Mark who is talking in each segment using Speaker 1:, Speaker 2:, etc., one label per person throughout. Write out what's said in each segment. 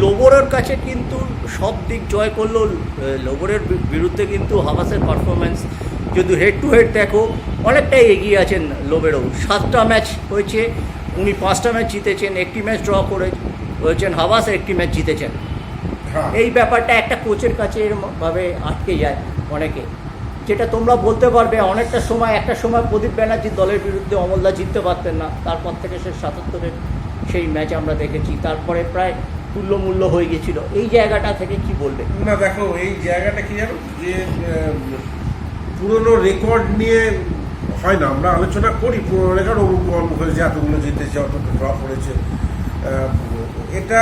Speaker 1: লোবরের কাছে কিন্তু সব দিক জয় করল লোবরের বিরুদ্ধে কিন্তু হামাসের পারফরমেন্স যদি হেড টু হেড দেখো অনেকটাই এগিয়ে আছেন লোবেরও। সাতটা ম্যাচ হয়েছে উনি পাঁচটা ম্যাচ জিতেছেন একটি ম্যাচ ড্র করে হয়েছেন হাবাস একটি ম্যাচ জিতেছেন।
Speaker 2: হ্যাঁ।
Speaker 1: এই ব্যাপারটা একটা কোচের কাছে এরম ভাবে আটকে যায় অনেকে। যেটা তোমরা বলতে পারবে অনেকটা সময় একটা সময় প্রদীপ ব্যানার্জির দলের বিরুদ্ধে অমলদা জিততে পারতেন না তারপর থেকে সে সাতাত্তরের সেই ম্যাচ আমরা দেখেছি। তারপরে প্রায় তুল্যমূল্য হয়ে গেছিল। এই জায়গাটা থেকে কি বলবে?
Speaker 2: না, দেখো, এই জায়গাটা কি জানো? যে পুরনো রেকর্ড নিয়ে হয় না, আমরা আলোচনা করি, পুরনো রেকর্ড অমুক অমুক হয়েছে এতগুলো জিতেছে, অতটা ড্র করেছে। এটা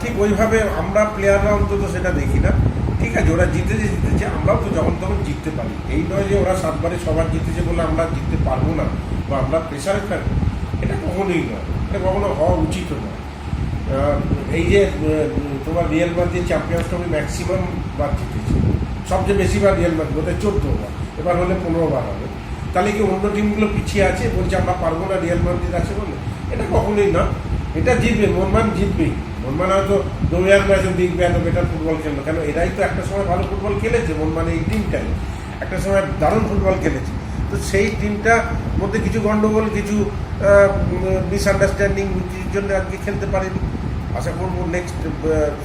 Speaker 2: ঠিক ওইভাবে আমরা প্লেয়াররা অন্তত সেটা দেখি না। ঠিক আছে, ওরা জিতেছে জিতেছে, আমরাও তো যখন তখন জিততে পারি। এই নয় যে ওরা সাতবারে সবার জিতেছে বলে আমরা জিততে পারব না, বা আমরা প্রেশারে থাকব এটা কখনোই নয়, এটা কখনো হওয়া উচিত নয়। এই যে তোমার Real Madrid Champions trophy maximum বার জিতেছে। সবচেয়ে বেশি বার রিয়েল মাদ্রিদ বোধহয় চোদ্দ বার। এবার হলে পনেরো বার হবে। তাহলে কি অন্য টিমগুলো পিছিয়ে আছে? বলছে, আমরা পারব না রিয়েল মাদ্রিদ আছে বলে? এটা কখনোই না। এটা জিতবে, মনমান জিতবেই। মনমান হয়তো দু হাজার ম্যাচে দেখবে, এত বেটার ফুটবল খেললো কেন? এরাই তো একটা সময় ভালো ফুটবল খেলেছে মনমান এই টিমটাই একটা সময় দারুণ ফুটবল খেলেছে। তো সেই টিমটার মধ্যে কিছু গন্ডগোল, কিছু মিসআন্ডারস্ট্যান্ডিং কিছুর জন্য আজকে খেলতে পারেনি। আশা করব নেক্সট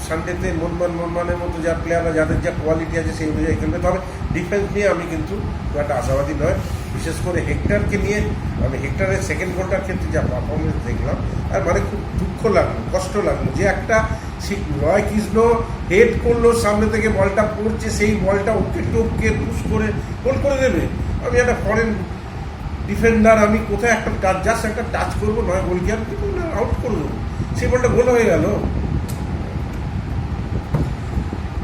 Speaker 2: সানডেতে মনমান, মনমানের মতো যা প্লেয়াররা যাদের যা কোয়ালিটি আছে সেই অনুযায়ী খেলবে। তবে ডিফেন্স নিয়ে আমি কিন্তু একটা আশাবাদী নয়। বিশেষ করে হেক্টরকে নিয়ে আমি হেক্টরের সেকেন্ড গোলটার ক্ষেত্রে যা পারফরমেন্স দেখলাম আর মানে খুব দুঃখ লাগল, কষ্ট লাগল যে একটা রয় কৃষ্ণ হেড করল, সামনে থেকে বলটা পড়ছে, সেই বলটা ওকে টোপকে পুশ করে, গোল করে দেবে। একটা ফরেন ডিফেন্ডার আমি কোথায় একটা টাচ জাস্ট একটা টাচ করব নয় গোল কি আমি আউট করে দেবো সেই বলটা গোল হয়ে গেল।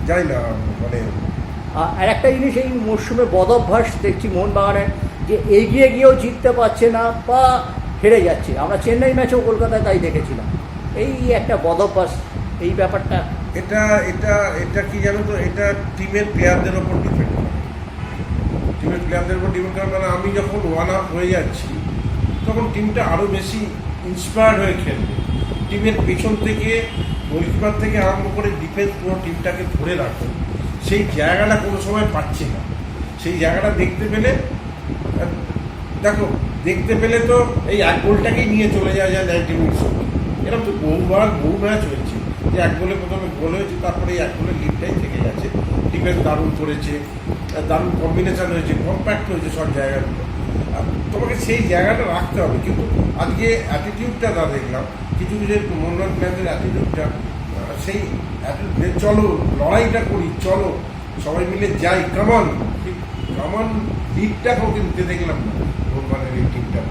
Speaker 2: জানি না মানে
Speaker 1: আর একটা জিনিস এই মরশুমে বদভ্যাস দেখছি মোহনবাগানের যে এগিয়ে গিয়েও জিততে পারছে না বা হেরে যাচ্ছে। আমরা চেন্নাই ম্যাচও কলকাতায় তাই দেখেছিলাম। এই একটা বদভ্যাস এই ব্যাপারটা।
Speaker 2: এটা এটা এটা কি জানো তো এটা টিমের প্লেয়ারদের ওপর ডিপেন্ড করে প্লেয়ারদের উপর ডিপেন্ড করে মানে আমি যখন ওয়ান আপ হয়ে যাচ্ছি, তখন টিমটা আরও বেশি ইন্সপায়ার্ড হয়ে খেলবে। টিমের পেছন থেকে গোলকিপার থেকে আরম্ভ করে ডিফেন্স পুরো টিমটাকে ধরে রাখবে। সেই জায়গাটা কোনো সময় পাচ্ছে না। সেই জায়গাটা দেখতে পেলে দেখো, দেখতে পেলে তো এই এক গোলটাকেই নিয়ে চলে যাওয়া যায় নাইনটি মিনিটস এরকম তো বহুবার, বহু ম্যাচ হয়েছে। যে এক গোলে প্রথমে গোল হয়েছে তারপরে এই এক গোলে লিডটাই থেকে গেছে ডিফেন্স দারুণ করেছে দারুণ কম্বিনেশান হয়েছে কম্প্যাক্ট হয়েছে সব জায়গাগুলো তোমাকে সেই জায়গাটা রাখতে হবে কিন্তু আজকে অ্যাটিটিউডটা না দেখলাম কিছু কিছু মনোরঞ্জন প্লেয়ারদের অ্যাটিটিউডটা সেই চলো লড়াইটা করি চলো সবাই মিলে যাই কামান কামান লিডটাকেও কিন্তু দেখলাম না টিমটা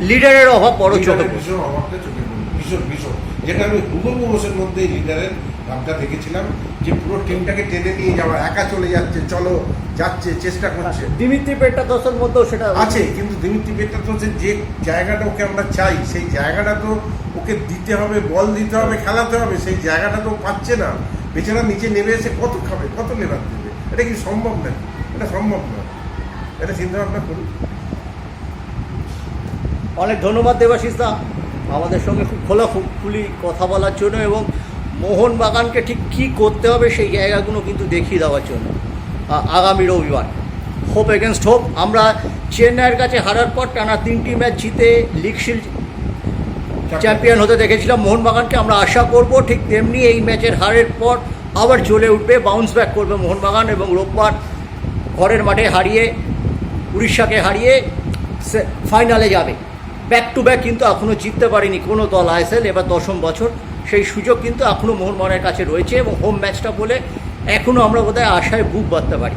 Speaker 1: লিডারের অভাব বড় চোখে।
Speaker 2: ভীষণ অভাবটা চোখে পড়ল ভীষণ ভীষণ যেটা আমি হুবহু বোসের মধ্যে এই লিডারের ভাবটা দেখেছিলাম যে পুরো টিমটাকে টেনে নিয়ে যাওয়া একা চলে যাচ্ছে চলো যাচ্ছে চেষ্টা করছে।
Speaker 1: দিমিত্রি পেটটা দশের মধ্যেও সেটা
Speaker 2: আছে কিন্তু দিমিত্রি পেট্টা তো যে জায়গাটা ওকে আমরা চাই সেই জায়গাটা তো ওকে দিতে হবে বল দিতে হবে খেলাতে হবে সেই জায়গাটা তো পাচ্ছে না। বেচারা নিচে নেমে এসে কত খাবে কত লেবার দেবে? এটা কি সম্ভব না? এটা সম্ভব না। এটা চিন্তা ভাবনা করুন।
Speaker 1: অনেক ধন্যবাদ দেবাশিস দা। আমাদের সঙ্গে খুব খোলা খুলি কথা বলার জন্য এবং মোহনবাগানকে ঠিক কী করতে হবে সেই জায়গাগুলো কিন্তু দেখিয়ে দেওয়ার জন্য। আগামী রবিবার। হোপ এগেনস্ট হোপ আমরা চেন্নাইয়ের কাছে হারার পর টানা তিনটি ম্যাচ জিতে লিগ চ্যাম্পিয়ন হতে দেখেছিলাম মোহনবাগানকে। আমরা আশা করব ঠিক তেমনি এই ম্যাচের হারের পর আবার জ্বলে উঠবে বাউন্স ব্যাক করবে মোহনবাগান এবং রোববার ঘরের মাঠে হারিয়ে উড়িষ্যাকে হারিয়ে ফাইনালে যাবে। ব্যাক টু ব্যাক কিন্তু এখনও জিততে পারেনি কোনো দল আইসেল এবার দশম বছর। সেই সুযোগ কিন্তু এখনও মোহনবাগানের কাছে রয়েছে এবং হোম ম্যাচটা বলে এখনও আমরা বোধহয় আশায় বুক বাঁধতে পারি।